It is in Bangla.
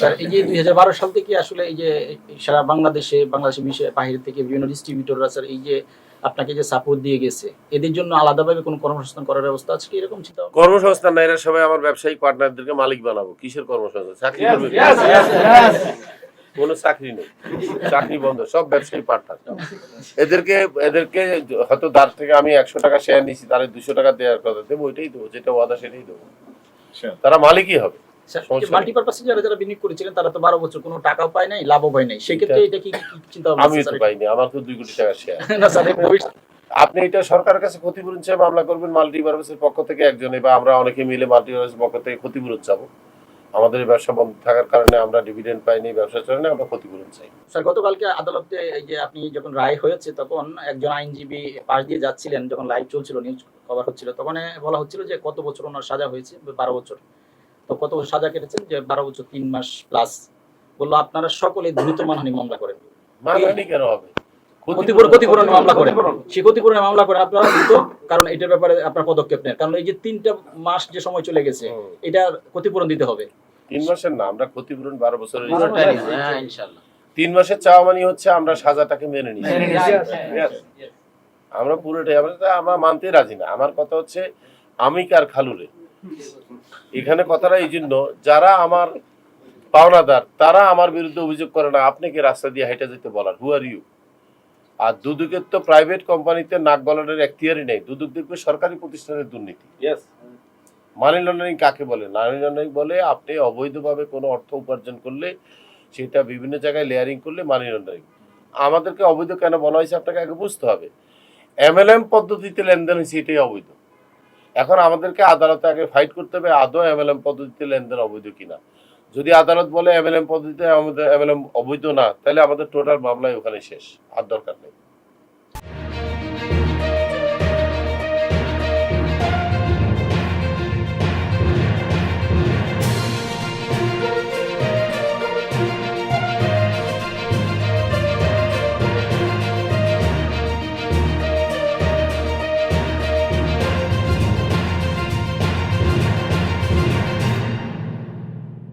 স্যার এই যে দুই হাজার বারো সাল থেকে আসলে এই যে সারা বাংলাদেশে বাংলাদেশের বাহির থেকে বিভিন্ন ডিস্ট্রিবিউটররা স্যার এই যে আপনাকে যে সাপোর্ট দিয়ে গেছে এদের জন্য আলাদাভাবে কোনো কর্মসংস্থান করার ব্যবস্থা আছে কি এরকম ভাবনা? কর্মসংস্থান না এরা সবাই আমার ব্যবসায়িক পার্টনারদেরকে মালিক বানাবো। কিসের কর্মসংস্থান? চাকরি করবে কোনো চাকরি নেই। চাকরি বন্ধ সব ব্যবসায়ী পার্টনার এদেরকে এদেরকে হয়তো তার থেকে আমি একশো টাকা শেয়ার নিছি তাহলে দুশো টাকা দেওয়ার কথা দেবো ওইটাই দেবো যেটা ওয়াদা সেটাই দেবো। তারা মালিকই হবে। মাল্টিপারপাসে যারা যারা বিনিয়োগ করেছিলেন তারা তো বারো বছর কোনো টাকাও পায় নাই লাভও পায় নাই। সেক্ষেত্রে এটা কি চিন্তা আমি তো? পাইনি আমার তো দুই কোটি টাকা শেয়ার না স্যার আপনি এটা সরকারের কাছে ক্ষতিপূরণ চেয়ে মামলা করবেন মাল্টিপারপাসের পক্ষ থেকে একজনে বা আমরা অনেকে মিলে মাল্টিপারপাসের পক্ষ থেকে ক্ষতিপূরণ চাবো। আমাদের ব্যবসা বন্ধ থাকার কারণে আমরা ডিভিডেন্ড পাইনি ব্যবসা চলে না আমরা ক্ষতিপূরণ চাই। স্যার গতকালকে আদালতে যে আপনি যখন রায় হয়েছে তখন একজন আইনজীবী পাশ দিয়ে যাচ্ছিলেন যখন লাইভ চলছিল নিউজ কভার হচ্ছিল তখন বলা হচ্ছিল যে কত বছর ওনার সাজা হয়েছে বারো বছর। তো কত বছর সাজা কেটেছেন যে বারো বছর তিন মাস প্লাস বলল আপনারা সকলে দ্রুত মানহানি মামলা করেন। মানহানি কেন হবে? ক্ষতিপূরণ ক্ষতিপূরণ মামলা করেন। সে ক্ষতিপূরণের মামলা করেন। আপনারা দ্রুত কারণ এটার ব্যাপারে আপনার পদক্ষেপ নেন। কারণ এই যে তিনটা মাস যে সময় চলে গেছে এটা ক্ষতিপূরণ দিতে হবে। তিন মাসের না আমরা ক্ষতিপূরণ বারো বছরের হ্যাঁ তিন মাসের চাওয়া মানে হচ্ছে আমরা সাজাটাকে মেনে নিই। আমরা পুরোটাই আমরা আমরা মানতে রাজি না। আমার কথা হচ্ছে আমি কার খালুরে? এখানে কথাটা এই জন্য যারা আমার পাওনাদার তারা আমার বিরুদ্ধে অভিযোগ করে না আপনি কি রাস্তা দিয়ে হেঁটে যেতে বলার? হু আর ইউ আর দুদুকের তো প্রাইভেট কোম্পানিতে নাক গলানোর এখতিয়ারই নেই। দুদুক দেখবে সরকারি প্রতিষ্ঠানের দুর্নীতি। মানি লন্ডারিং কাকে বলে? মানি লন্ডারিং বলে আপনি অবৈধভাবে কোনো অর্থ উপার্জন করলে সেটা বিভিন্ন জায়গায় লেয়ারিং করলে মানি লন্ডারিং আমাদেরকে অবৈধ কেন বলা হয়েছে আপনাকে আগে বুঝতে হবে। এমএলএম পদ্ধতিতে লেনদেন হয়েছে এটাই অবৈধ। এখন আমাদেরকে আদালতে আগে ফাইট করতে হবে, আদৌ এম এল এম পদ্ধতিতে লেনদেন অবৈধ কিনা। যদি আদালত বলে এম এল এম পদ্ধতিতে আমাদের এম এল এম অবৈধ না, তাহলে আমাদের টোটাল মামলায় ওখানে শেষ, আর দরকার নেই।